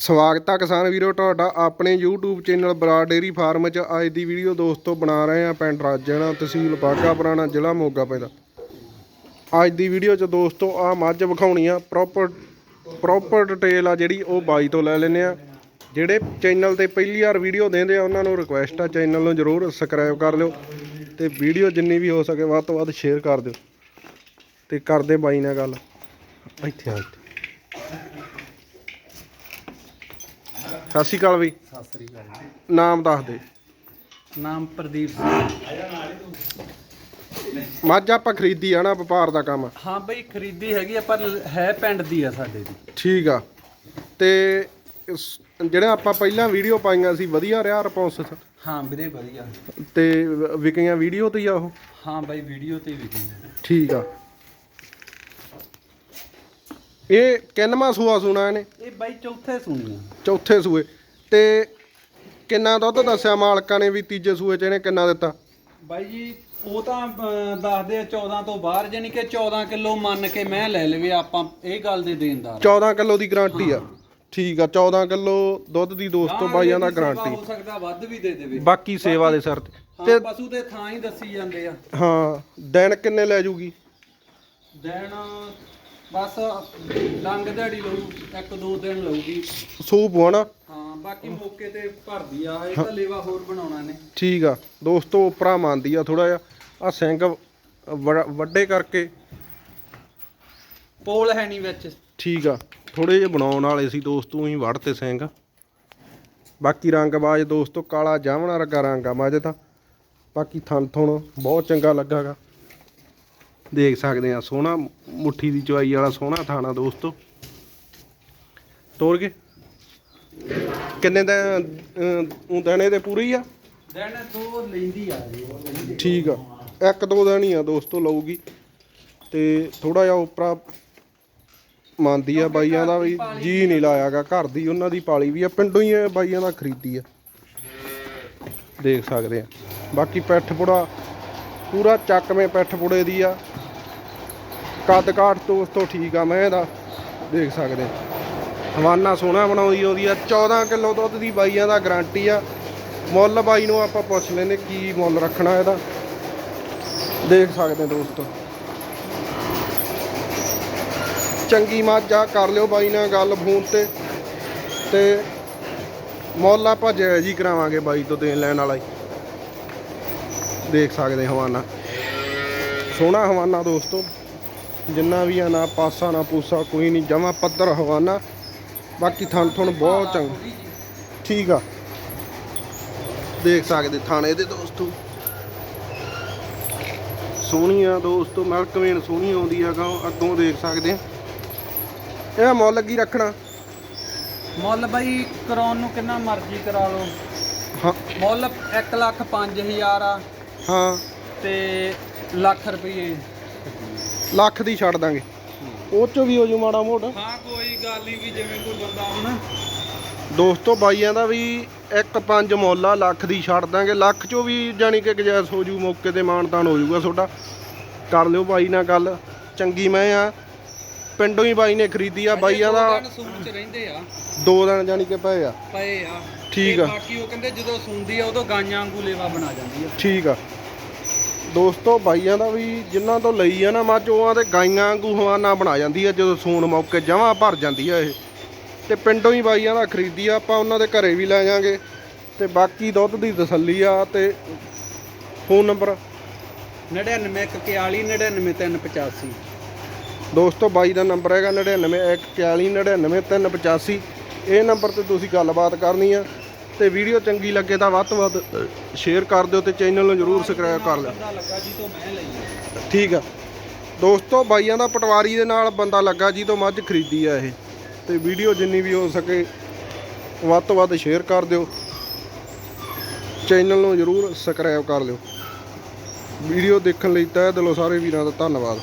ਸਵਾਗਤ ਆ ਕਿਸਾਨ ਵੀਰੋ, ਤੁਹਾਡਾ ਆਪਣੇ YouTube channel Brar dairy farm 'ਚ। ਅੱਜ ਦੀ ਵੀਡੀਓ ਦੋਸਤੋ ਬਣਾ ਰਹੇ ਆ ਪਿੰਡ ਰਾਜਣਾ, ਤਹਿਸੀਲ ਬਾਗਾ ਪੁਰਾਣਾ, ਜ਼ਿਲ੍ਹਾ ਮੋਗਾ ਪੈਂਦਾ। ਅੱਜ ਦੀ ਵੀਡੀਓ 'ਚ ਦੋਸਤੋ ਆ ਮੱਝ ਵਿਖਾਉਣੀ ਆ। ਪ੍ਰੋਪਰ ਪ੍ਰੋਪਰ ਡਿਟੇਲ ਆ ਜਿਹੜੀ ਉਹ ਬਾਈ ਤੋਂ ਲੈ ਲੈਨੇ ਆ। ਜਿਹੜੇ ਚੈਨਲ ਤੇ ਪਹਿਲੀ ਵਾਰ ਵੀਡੀਓ ਦਿੰਦੇ ਆ, ਉਹਨਾਂ ਨੂੰ ਰਿਕੁਐਸਟ ਆ। ਚੈਨਲ ਨੂੰ ਜਰੂਰ ਸਬਸਕ੍ਰਾਈਬ ਕਰ ਲਿਓ ਤੇ ਵੀਡੀਓ ਜਿੰਨੀ ਵੀ ਹੋ ਸਕੇ ਵੱਧ ਤੋਂ ਵੱਧ ਸ਼ੇਅਰ ਕਰ ਦਿਓ। ਤੇ ਕਰਦੇ ਬਾਈ ਨਾਲ ਗੱਲ। ਇੱਥੇ ਆ, ਇੱਥੇ। ਸਤਿ ਸ਼੍ਰੀ ਅਕਾਲ ਬਈ। ਸਤਿ ਸ੍ਰੀ ਅਕਾਲ ਜੀ। ਨਾਮ ਦੱਸ ਦੇ। ਨਾਮ ਪ੍ਰਦੀਪ ਸਿੰਘ। ਮੱਝ ਆਪਾਂ ਖਰੀਦੀ ਆ ਨਾ ਵਪਾਰ ਦਾ ਕੰਮ। ਹਾਂ ਬਈ ਖਰੀਦੀ ਹੈਗੀ ਆ ਪਰ ਹੈ ਪਿੰਡ ਦੀ ਆ ਸਾਡੇ ਦੀ। ਠੀਕ ਆ। ਤੇ ਇਸ- ਜਿਹੜੇ ਆਪਾਂ ਪਹਿਲਾਂ ਵੀਡੀਓ ਪਾਈਆਂ ਸੀ ਵਧੀਆ ਰਿਹਾ ਰਿਸਪੌਂਸ ਹਾਂ ਵੀਰੇ ਵਧੀਆ। ਤੇ ਵਿਕੀਆਂ ਵੀਡੀਓ ਤੇ ਹੀ ਆ ਉਹ? ਹਾਂ ਬਾਈ ਵੀਡੀਓ ਤੇ ਵੀ ਠੀਕ ਆ। ਇਹ ਕਿੰਨਵਾਂ ਸੂਆ ਸੁਣਾ ਇਹਨੇ? ਇਹ ਬਾਈ ਚੌਥੇ ਸੁਣੀ ਆ। ਚੌਥੇ ਸੂਏ। ਤੇ ਕਿੰਨਾ ਦੁੱਧ ਦੱਸਿਆ ਮਾਲਕਾਂ ਨੇ ਵੀ ਤੀਜੇ ਸੂਏ ਚ ਇਹਨੇ ਕਿੰਨਾ ਦਿੱਤਾ? ਬਾਈ ਜੀ ਉਹ ਤਾਂ ਅਹ, ਦੱਸਦੇ ਆ 14 ਤੋਂ ਬਾਹਰ ਜਾਨੀ ਕਿ 14 ਕਿਲੋ ਮੰਨ ਕੇ ਮੈਂ ਲੈ ਲਵੇ ਆਪਾਂ ਇਹ ਗੱਲ ਦੇ ਦੇਣਦਾਰ 14 ਕਿਲੋ ਦੀ ਗਾਰੰਟੀ ਆ। ਠੀਕ ਆ 14 ਕਿਲੋ ਦੁੱਧ ਦੀ ਦੋਸਤੋ ਬਾਈਆਂ ਦਾ ਗਾਰੰਟੀ। ਹੋ ਸਕਦਾ ਵੱਧ ਵੀ ਦੇ ਦੇਵੇ। ਬਾਕੀ ਸੇਵਾ ਦੇ ਸਿਰ ਤੇ। ਹਾਂ ਪਸ਼ੂ ਦੇ ਥਾਂ ਹੀ ਦੱਸੀ ਜਾਂਦੇ ਆ। ਹਾਂ ਦਿਨ ਕਿੰਨੇ ਲੈ ਜੂਗੀ? ਦਿਨ ਬਸ ਡੰਗ ਦਿਹਾੜੀ ਲਊ ਇੱਕ ਦੋ ਦਿਨ ਲਊਗੀ। ਸੂਪ ਹੋਣਾ। ਹਾਂ ਬਾਕੀ ਮੌਕੇ ਤੇ ਭਰਦੀ ਆ ਇਹ ਤਾਂ ਲੇਵਾ ਹੋਰ ਬਣਾਉਣਾ ਨੇ। ਠੀਕ ਆ। ਦੋਸਤੋ ਉਪਰਾ ਮੰਨਦੀ ਆ ਥੋੜਾ ਜਿਹਾ। ਆ ਸਿੰਘ ਵੱਡੇ ਕਰਕੇ। ਪੋਲ ਹੈ ਨਹੀਂ ਵਿੱਚ। ਠੀਕ ਆ। ਥੋੜੇ ਜਿਹੇ ਬਣਾਉਣ ਵਾਲੇ ਸੀ ਦੋਸਤੋ ਹੀ ਵੜ ਤੇ ਸਿੰਘ। ਬਾਕੀ ਰੰਗ ਬਾਜ ਦੋਸਤੋ ਕਾਲਾ ਜਾਮਣਾ ਰੰਗਾ ਰੰਗ ਆ ਮੱਝ ਤਾਂ। ਬਾਕੀ ਥਣ ਥੁਣ ਬਹੁਤ ਚੰਗਾ ਲੱਗਾਗਾ ਦੇਖ ਸਕਦੇ ਆ ਸੋਹਣਾ ਮੁੱਠੀ ਦੀ ਚਵਾਈ ਵਾਲਾ ਸੋਹਣਾ ਥਾਣਾ ਦੋਸਤੋ। ਤੋੜ ਕੇ। ਕਿੰਨੇ ਦਾ ਉਹ ਦਾਣੇ ਦੇ ਪੂਰੇ ਹੀ ਆ? ਦਿਨ ਦੋ ਲੈਂਦੀ ਆ ਠੀਕ ਆ। ਇੱਕ ਦੋ ਹੀ ਆ ਦੋਸਤੋ ਲਊਗੀ। ਤੇ ਥੋੜਾ ਜਿਹਾ ਉਪਰਾ ਮੰਨਦੀ ਆ ਬਾਈਆਂ ਦਾ ਵੀ ਜੀ ਨਹੀਂ ਲਾਇਆਗਾ ਘਰ ਦੀ ਉਹਨਾਂ ਦੀ ਪਾਲੀ ਵੀ ਆ ਪਿੰਡੋਂ ਹੀ ਬਾਈਆਂ ਦਾ ਖਰੀਦੀ ਆ। ਦੇਖ ਸਕਦੇ ਆ। ਬਾਕੀ ਪੈਠ ਪੁੜਾ ਪੂਰਾ ਚੱਕਵੇਂ ਪੈਠ ਪੁੜੇ ਦੀ ਆ। ਕੱਦ ਕਾਠ ਦੋਸਤੋ ਠੀਕ ਆ, ਮੈਂ ਇਹਦਾ ਦੇਖ ਸਕਦੇ। ਹਵਾਨਾ ਸੋਹਣਾ ਬਣਾਉਂਦੀ ਆਉਂਦੀ ਆ 14 ਕਿਲੋ ਦੁੱਧ ਦੀ ਬਾਈਆਂ ਦਾ ਗਾਰੰਟੀ ਆ। ਮੁੱਲ ਬਾਈ ਨੂੰ ਆਪਾਂ ਪੁੱਛ ਲੈਨੇ ਕੀ ਮੁੱਲ ਰੱਖਣਾ ਇਹਦਾ। ਦੇਖ ਸਕਦੇ ਦੋਸਤੋ। ਚੰਗੀ ਮੱਝ ਆ, ਕਰ ਲਿਓ ਬਾਈ ਨਾਲ ਗੱਲ ਫੋਨ ਤੇ। ਤੇ ਮੁੱਲ ਆਪਾਂ ਜਾਇਜ਼ ਹੀ ਕਰਾਵਾਂਗੇ ਬਾਈ ਤੋਂ ਦੇਣ ਲੈਣ ਵਾਲਾ ਹੀ। ਦੇਖ ਸਕਦੇ ਹਵਾਨਾ। ਸੋਹਣਾ ਹਵਾਨਾ ਦੋਸਤੋ। ਜਿੰਨਾ ਵੀ ਆ ਨਾ ਪਾਸਾ ਨਾ ਪੂਸਾ ਕੋਈ ਨਹੀਂ ਜਮਾ ਪੱਧਰ ਹਵਾਨਾ। ਬਾਕੀ ਥਣ ਥਣ ਬਹੁਤ ਚੰਗਾ। ਠੀਕ ਆ। ਦੇਖ ਸਕਦੇ ਥਾਣੇ ਦੇ ਦੋਸਤੋ। ਸੋਹਣੀ ਆ ਦੋਸਤੋ ਮਿਲਕ ਵੇਨ ਸੋਹਣੀ ਆਉਂਦੀ ਹੈਗਾ ਅੱਗੋਂ ਦੇਖ ਸਕਦੇ ਆ। ਇਹ ਮੁੱਲ ਲੱਗੀ ਰੱਖਣਾ? ਮੁੱਲ ਬਾਈ ਕਰਾਉਣ ਨੂੰ ਕਿੰਨਾ ਮਰਜ਼ੀ ਕਰਾ ਲਓ। ਹਾਂ। ਮੁੱਲ 1 ਲੱਖ 5000 ਆ ਹਾਂ। ਤੇ ਲੱਖ ਰੁਪਏ ਲੱਖ ਦੀ ਛੱਡ ਦਾਂਗੇ। ਉਹ ਚੋਂ ਵੀ ਹੋ ਜੂ ਮਾੜਾ ਮੋਟਾ। ਹਾਂ ਕੋਈ ਗੱਲ ਨਹੀਂ ਵੀ ਜਿਵੇਂ ਕੋਈ ਬੰਦਾ ਹੁਣ। ਦੋਸਤੋ ਬਾਈਆਂ ਦਾ ਵੀ ਇੱਕ ਪੰਜ ਮੁੱਲ ਲੱਖ ਦੀ ਛੱਡ ਦਾਂਗੇ। ਲੱਖ ਚੋਂ ਵੀ ਜਾਨੀ ਕਿ ਗਜੈਸ ਹੋ ਜੂ ਮੌਕੇ ਤੇ ਮਾਨਤਾਨ ਹੋ ਜੂਗਾ ਤੁਹਾਡਾ। ਕਰ ਲਿਓ ਬਾਈ ਨਾਲ ਗੱਲ। ਚੰਗੀ ਮੈਂ ਆ। ਪਿੰਡੋਂ ਹੀ ਬਾਈ ਨੇ ਖਰੀਦੀ ਆ। ਬਾਈਆਂ ਦਾ ਸੂਟ ਚ ਰਹਿੰਦੇ ਆ। ਦੋ ਦਿਨ ਜਾਨੀ ਕਿ ਪਏ ਆ। ਪਏ ਆ। ਠੀਕ ਆ। ਬਾਕੀ ਉਹ ਕਹਿੰਦੇ ਜਦੋਂ ਸੁੰਦੀ ਆ ਉਦੋਂ ਗਾਈਆਂ ਵਾਂਗੂ ਲੇਵਾ ਬਣਾ ਜਾਂਦੀ ਆ। ਠੀਕ ਆ। ਦੋਸਤੋ ਬਾਈਆਂ ਦਾ ਵੀ ਜਿਨ੍ਹਾਂ ਤੋਂ ਲਈ ਆ ਨਾ ਮੱਝ ਉਹਾਂ ਤੇ ਗਾਈਆਂ ਵਾਂਗੂ ਹਵਾਨਾ ਬਣਾ ਜਾਂਦੀ ਆ ਜਦੋਂ ਸੂਣ ਮੌਕੇ ਜਮਾਂ ਭਰ ਜਾਂਦੀ ਆ ਇਹ। ਤੇ ਪਿੰਡੋਂ ਹੀ ਬਾਈਆਂ ਦਾ ਖਰੀਦੀ ਆ ਆਪਾਂ ਉਹਨਾਂ ਦੇ ਘਰੇ ਵੀ ਲੈ ਜਾਾਂਗੇ। ਤੇ ਬਾਕੀ ਦੁੱਧ ਦੀ ਤਸੱਲੀ ਆ ਤੇ ਫੋਨ ਨੰਬਰ? 9941 99385 ਦੋਸਤੋ ਬਾਈ ਦਾ ਨੰਬਰ ਹੈਗਾ 9914499385 ਇਹ ਨੰਬਰ ਤੇ ਤੁਸੀਂ ਗੱਲਬਾਤ ਕਰਨੀ ਆ। ਤੇ ਵੀਡੀਓ ਚੰਗੀ ਲੱਗੇ ਤਾਂ ਵੱਧ ਤੋਂ ਵੱਧ ਸ਼ੇਅਰ ਕਰ ਦਿਓ ਤੇ ਚੈਨਲ ਨੂੰ ਜਰੂਰ ਸਬਸਕ੍ਰਾਈਬ ਕਰ ਲਿਓ। ਲੱਗਾ ਜੀ ਤੋਂ ਮੈਂ ਲਈ ਠੀਕ ਆ। ਦੋਸਤੋ, ਬਾਈਆਂ ਦਾ ਪਟਵਾਰੀ ਦੇ ਨਾਲ ਬੰਦਾ ਲੱਗਾ ਜੀ ਤੋਂ ਮੱਝ ਖਰੀਦੀ ਆ ਇਹ। ਤੇ ਵੀਡੀਓ ਜਿੰਨੀ ਵੀ ਹੋ ਸਕੇ ਵੱਧ ਤੋਂ ਵੱਧ ਸ਼ੇਅਰ ਕਰ ਦਿਓ। ਚੈਨਲ ਨੂੰ ਜਰੂਰ ਸਬਸਕ੍ਰਾਈਬ ਕਰ ਲਿਓ। ਵੀਡੀਓ ਦੇਖਣ ਲਈ ਤਹਿ ਦਿਲੋਂ ਸਾਰੇ ਵੀਰਾਂ ਦਾ ਧੰਨਵਾਦ।